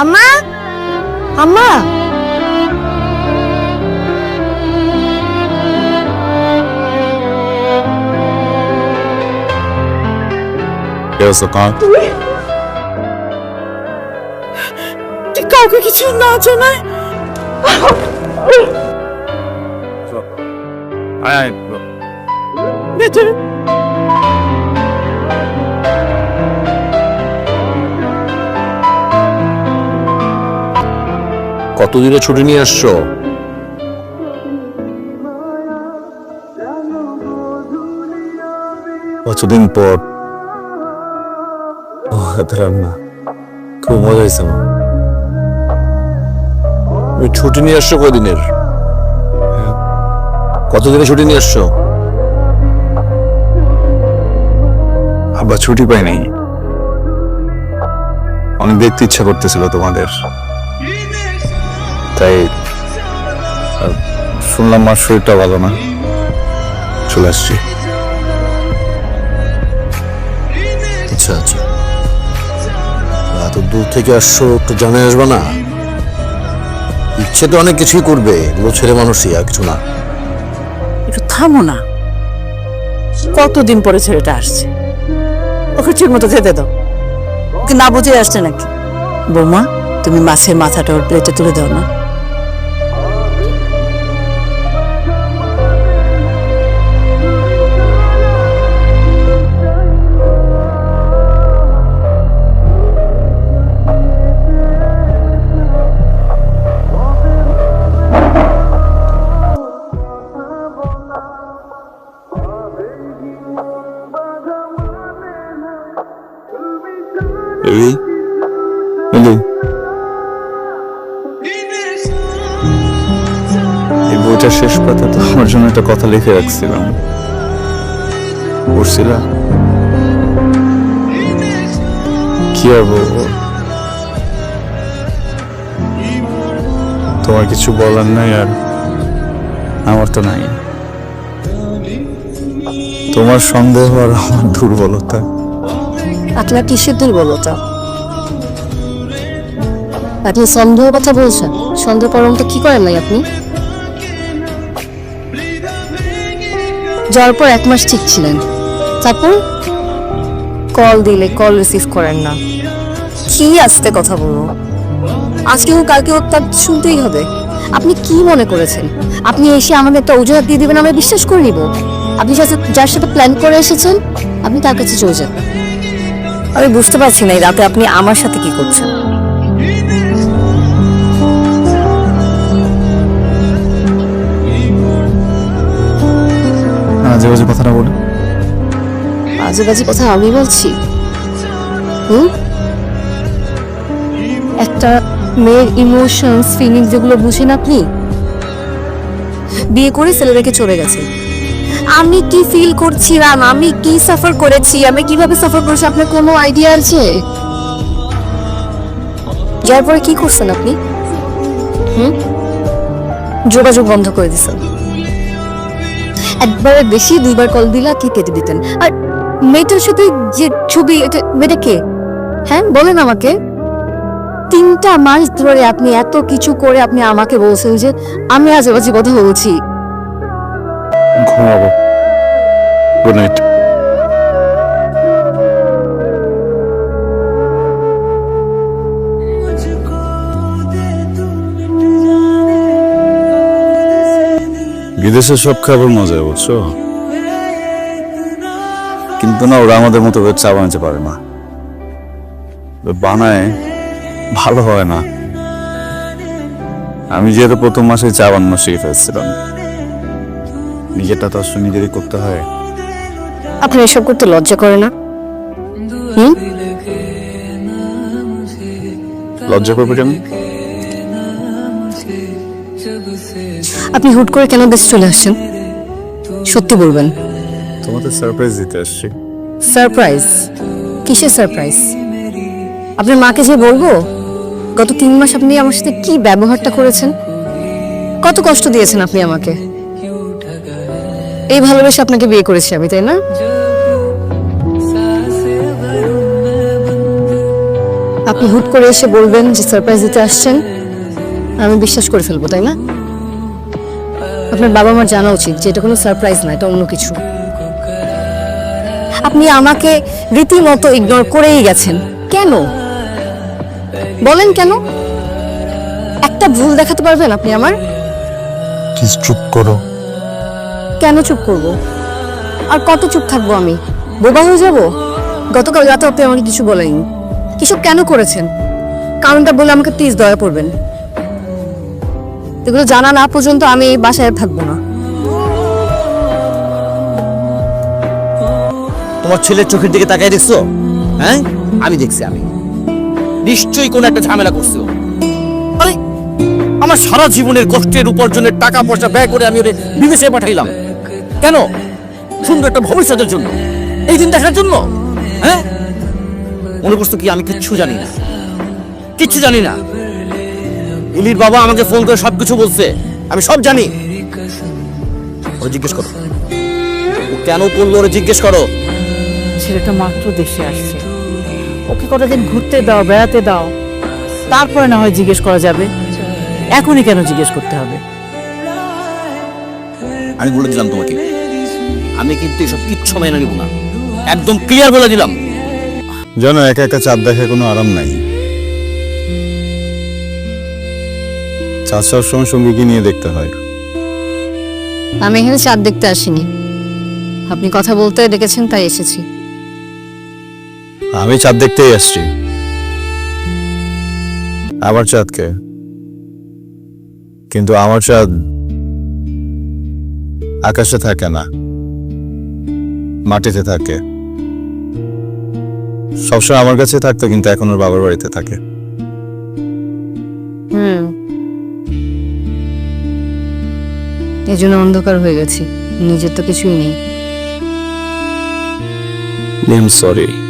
আম্মা আম্মা Here's the car. তুই কাউকে কিছু না জানায় আয় আয় ভেতরে কতদিনে ছুটি নিয়ে আসছো? কতদিন পর? রান্না। খুব মজা হয়েছে আমার। ছুটি নিয়ে আসছো কদিনের কতদিনে ছুটি নিয়ে আসছো? আব্বা ছুটি পাই নাই অনেক দেখতে ইচ্ছা করতেছিল তোমাদের। তাই শুনলাম আমার শরীরটা ভালো না। চলে আসছি। আচ্ছা আচ্ছা। এত দূর থেকে আসছো একটু জানাই আসবে না? ইচ্ছে তো অনেক কিছুই করবে এগুলো ছেলে মানুষই আর কিছু না। একটু থামো না। কতদিন পরে ছেলেটা আসছে? ওকে ঠিক মতো যেতে দাও। ওকে না বুঝে আসছে নাকি? বৌমা তুমি মাছের মাথাটা ওর প্লেটে তুলে দাও না। বইটার শেষ পাতা তো আমার জন্য একটা কথা লিখে রাখছিলাম। পড়ছিলা কি আর বলব? তোমার কিছু বলার নাই আর আমার তো নাই। তোমার সন্দেহ আর আমার দুর্বলতা। আপনার কিসের দুর্বলতা? আপনি সন্দেহ কথা বলছেন। সন্দেহ পরমটা কি করেন নাই আপনি? যাওয়ার পর এক মাস ঠিক ছিলেন। তারপর কল দিলে কল রিসিভ করেন না। কি আসতে কথা বলব? আজকে হোক কালকে হোক তার শুনতেই হবে। আপনি কি মনে করেছেন? আপনি এসে আমাদের একটা অজুহাত দিয়ে দিবেন আমরা বিশ্বাস করে নিব। আপনি যার সাথে প্ল্যান করে এসেছেন আপনি তার কাছে চলে যান। আমি বুঝতে পারছি না এই রাতে আপনি আমার সাথে কি করছেন। বাজে কথা আমি বলছি। একটা মেয়ের ইমোশনস ফিলিংস যেগুলো বুঝেন আপনি? বিয়ে করে ছেলে রেখে চলে গেছে আমি কি ফিল করছিলাম আমি কি সাফার করেছি? আমি কীভাবে সাফার করেছি? আপনার কোনো আইডিয়া আছে? যার পরে কি করছেন আপনি? হুম? যোগাযোগ বন্ধ করে দিছেন। একবারের বেশি দুইবার কল দিলা কি কেটে দিতেন? আর মেয়েটার সাথে যে ছবি, এটা, মেয়েটা কে? হ্যাঁ বলেন আমাকে। তিনটা মাস ধরে আপনি এত কিছু করে আপনি আমাকে বলছেন যে আমি আজেবাজে কথা বলছি ঘুমাবো। গুড নাইট বিদেশে সব খাবার মজা, বুঝছ? কিন্তু না ওরা আমাদের মতো করে চা বানাতে পারে না। বানায় ভালো হয় না। আমি যেহেতু প্রথম মাসে চা বানানো শিখে ফেলছিলাম। নিজেরটা তো আসলে নিজেরই করতে হয়। আপনার এসব করতে লজ্জা করে না? হুম? লজ্জা করবে কেন? আপনি হুট করে কেন দেশে চলে আসছেন? সত্যি বলবেন। তোমাদের সারপ্রাইজ দিতে আসছি। সারপ্রাইজ কিসের সারপ্রাইজ আপনার মাকে যে বলব? গত তিন মাস আপনি আমার সাথে কি ব্যবহারটা করেছেন? কত কষ্ট দিয়েছেন আপনি আমাকে? এই ভালোবেসে আপনাকে বিয়ে করেছি আমি, তাই না? আপনি হুট করে এসে বলবেন যে সারপ্রাইজ দিতে আসছেন। আমি বিশ্বাস করে ফেলব, তাই না? আপনার বাবা মার জানা উচিত যে এটা কোনো সারপ্রাইজ না, এটা অন্য কিছু। আপনি আমাকে রীতিমতো ইগনোর করেই গেছেন। কেন? বলেন কেন? একটা ভুল দেখাতে পারবেন আপনি আমার? প্লিজ চুপ করো। কেন চুপ করব? আর কত চুপ থাকব আমি? বোবা হয়ে যাব? গতকাল রাতে আপনি আমাকে কিছু বলেননি। কিছু কেন করেছেন? কারণটা বলে আমাকে প্লিজ দয়া করবেন। এগুলো জানা না পর্যন্ত আমি এই বাসায় থাকব না। তোমার ছেলের চোখের দিকে তাকাই দেখছ? হ্যাঁ? আমি দেখছি, আমি। নিশ্চয়ই কোন একটা ঝামেলা করছ। আরে, আমার সারা জীবনের কষ্টের উপার্জনের টাকা পয়সা ব্যয় করে আমি ওরে বিদেশে পাঠাইলাম। কেন? সুন্দর একটা ভবিষ্যতের জন্য। এই দিন দেখার জন্য। হ্যাঁ? মনে করছ কি, আমি কিচ্ছু জানি না। কিচ্ছু জানি না। ইলির বাবা আমাকে ফোন করে সবকিছু বলছে। আমি সব জানি। ওরে জিজ্ঞেস করো। কেন করল, ওরে জিজ্ঞেস করো। ছেলেটা মাত্র দেশে আসছে। ওকে কতদিন ঘুরতে দাও বেড়াতে দাও তারপরে না হয় জিজ্ঞেস করা যাবে। এখনই কেন জিজ্ঞেস করতে হবে? আমি বলে দিলাম তোমাকে। আমি কিন্তু এসব কিচ্ছু মেনে নিব না। একদম ক্লিয়ার বলে দিলাম। জানো একা একা চাঁদ দেখার কোনো আরাম নাই। চাঁদ সবসময় সঙ্গীকে নিয়ে দেখতে হয়। আমি এখানে চাঁদ দেখতে আসিনি। আপনি কথা বলতে ডেকেছেন তাই এসেছি। আমি চাঁদ দেখতেই আসছি। আমার চাঁদকে। কিন্তু আমার চাঁদ আকাশে থাকে না মাটিতে থাকে। সবসময় আমার কাছে থাকতো কিন্তু এখন ওর বাবার বাড়িতে থাকে। হুম। এই জন্য অন্ধকার হয়ে গেছি নিজের তো কিছুই নেই। আই এম সরি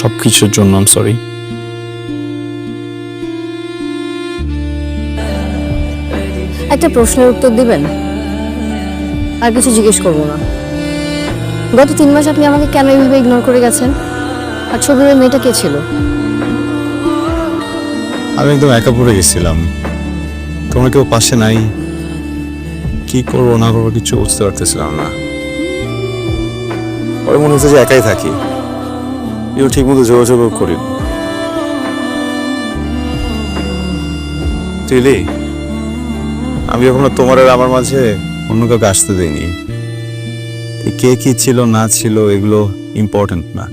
সব কিছুর জন্য আম সরি একটা প্রশ্নের উত্তর দিবেন? আর কিছু জিজ্ঞেস করব না। গত তিন মাস আপনি আমাকে কেন এইভাবে ইগনোর করে গেছেন? আর ছবির ওই মেয়েটা কে ছিল? আমি একদম একা পড়ে গেছিলাম। তোমার কেউ পাশে নাই। কি করব না করব কিছু বুঝতে পারতেছিলাম না। পরে মনে হচ্ছে যে একাই থাকি। কেউ ঠিক মতো যোগাযোগ করি তুইলি আমি এখনও তোমার আর আমার মাঝে অন্য কাউকে আসতে দিইনি। কে কি ছিল, না ছিল, এগুলো ইম্পর্টেন্ট না।